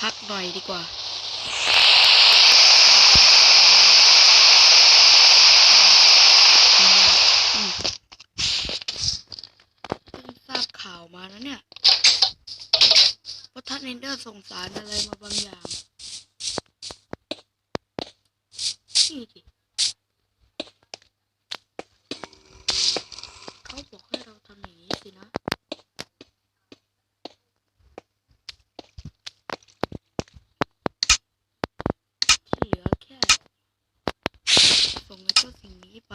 พักหน่อยดีกว่าอืมเพิ่งทราบข่าวมานะเนี่ยว่าท่านเอนเดอร์ส่งสารอะไรมาบางอย่างนี่ดิเขาบอกให้เราทำอย่างนี้สินะ ที่เหลือแค่ ส่งไอ้เจ้าสิ่งนี้ไป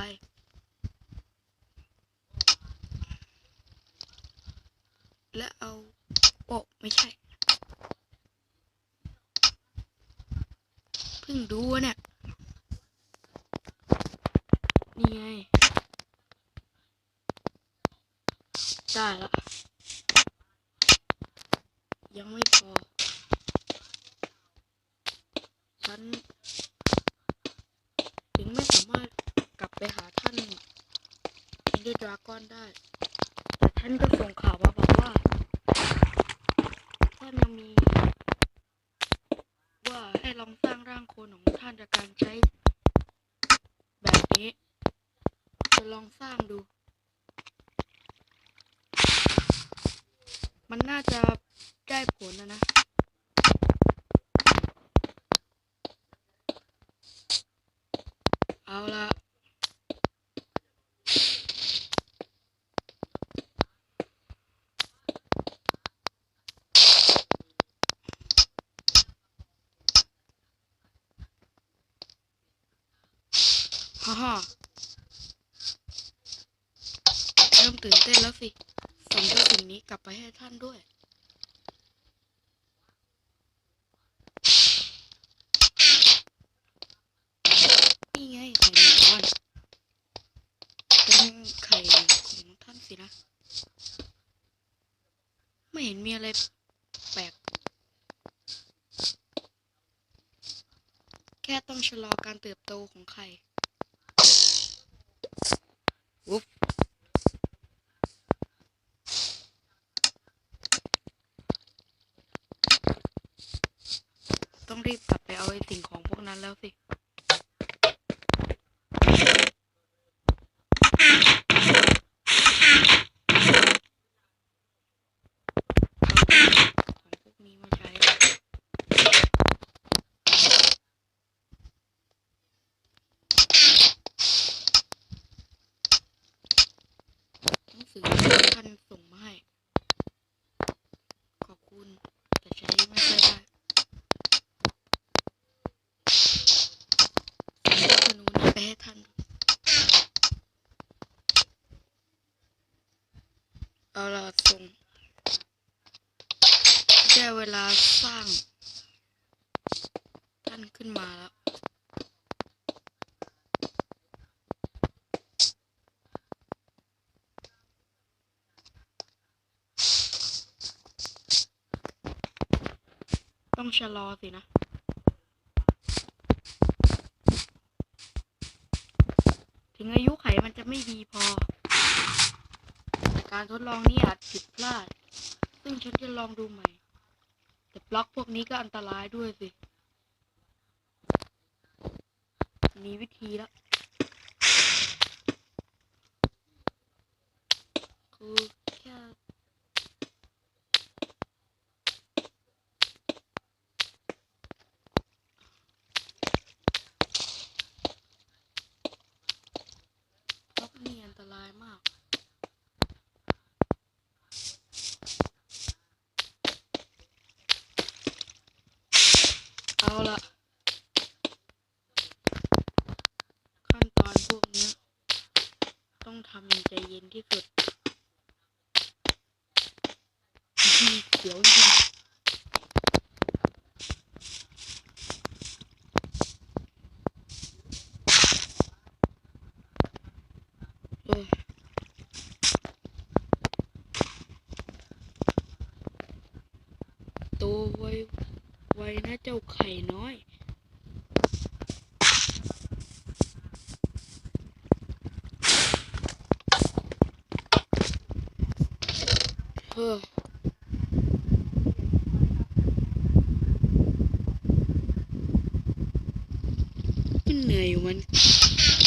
และเอาโอะไม่ใช่เพิ่งดูเนี่ย นี่ไง ได้ละยังไม่พอ ฉัน ถึงไม่สามารถกลับไปหาท่านอินเดอร์ดราก้อนได้ แต่ท่านก็ส่งข่าวว่า ท่านยังมี ว่าให้ล องสร้างร่างโคลนของท่านจากการใช้ แบบนี้ จะลองสร้างดู มันน่าจะได้ผลนะนะ เอาละฮ่าฮ่าเริ่มตื่นเต้นแล้วสิส่งเจ้าสิ่งนี้กลับไปให้ท่านด้วย นี่ไงไข่มังกรเป็นไข่ของท่านสินะ ไม่เห็นมีอะไรแปลก แค่ต้องชะลอการเติบโตของไข่วุ๊บต้อง รีบกลับไปเอาไอ้สิ่งของพวกนั้นแล้วสิ ของพวกนี้มาใช้หนังสือที่ท่านส่งมาให้ ขอบคุณ แต่ใช้ไม่ค่อยได้ส่งลูกธนูนี้ไปให้ท่าน เอาละส่งได้เวลาสร้างท่านขึ้นมาแล้วต้องชะลอสินะถึงอายุไขมันจะไม่ดีพอ การทดลองนี้อาจผิดพลาด ซึ่งฉันจะลองดูใหม่ แต่บล็อกพวกนี้ก็อันตรายด้วยสิ มีวิธีแล้ว คือแค่บล็อกนี่อันตรายมาก เอาละขั้นตอนพวกนี้ต้องทำอย่างใจเย็นที่สุดเดี๋ยวจริง จ้าไข่น้อยเฮ้อเหนื่อยอยู่มัน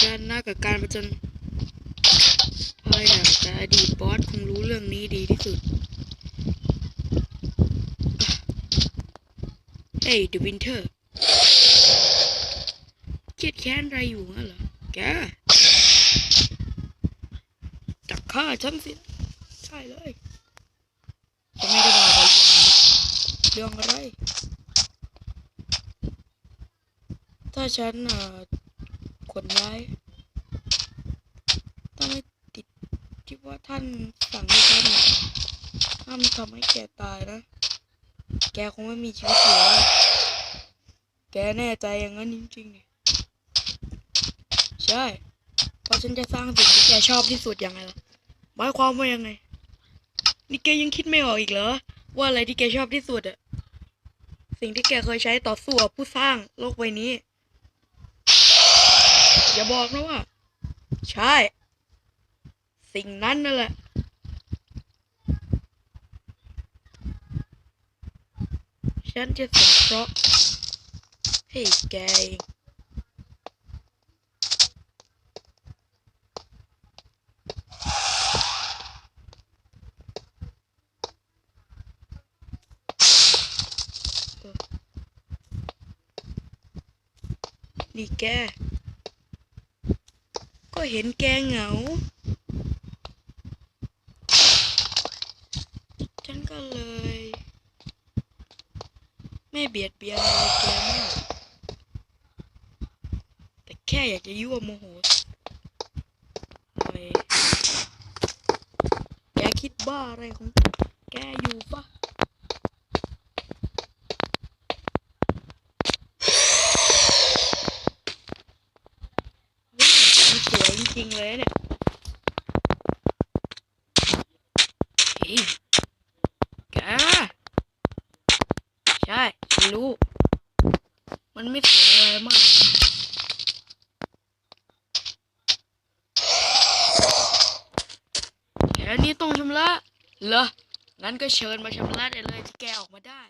ด้ารหน้ากับการประจนพยายามแต่อดีตบอสคงรู้เรื่องนี้ดีที่สุด เฮ้ยเดวินเทอร์เครียดแค้นอะไรอยู่งั้นเหรอ แกจักฆ่าฉันสิ ใช่เลยจะไม่ได้บอกอะไรเรื่องอะไร ถ้าฉันเอ่อขนย้ายถ้าไม่ติดที่ว่าท่านสั่งให้ฉันน่ะห้ามทำให้แกตายนะ แกคงไม่มีชีวิตอยู่แล้วแกแน่ใจอย่างนั้นจริงๆเนี่ยใช่ เพราะฉันจะสร้างสิ่งที่แกชอบที่สุดยังไงล่ะหมายความว่ายังไง นี่แกยังคิดไม่ออกอีกเหรอ ว่าอะไรที่แกชอบที่สุดอะสิ่งที่แกเคยใช้ต่อสู้กับผู้สร้างโลกใบนี้ อย่าบอกนะว่า ใช่ สิ่งนั้นนั่นแหละ ฉันจะสงเคราะห์ให้แกเองเออนี่แก ก็เห็นแกเหงา ฉันก็เลย ไม่เบียดเบียนอะไรแกมากแต่แค่อยากจะยั่วโมโหอะไรแกคิดบ้าอะไรของแกอยู่ปะมันสวยจริงๆเลยเนี่ยเฮ้ยแก ใช่ ฉัน รู้ มันไม่สวยอะไรมากแค่นี้ต้องชำระ เหรอ งั้นก็เชิญมาชำระได้เลยที่แกออกมาได้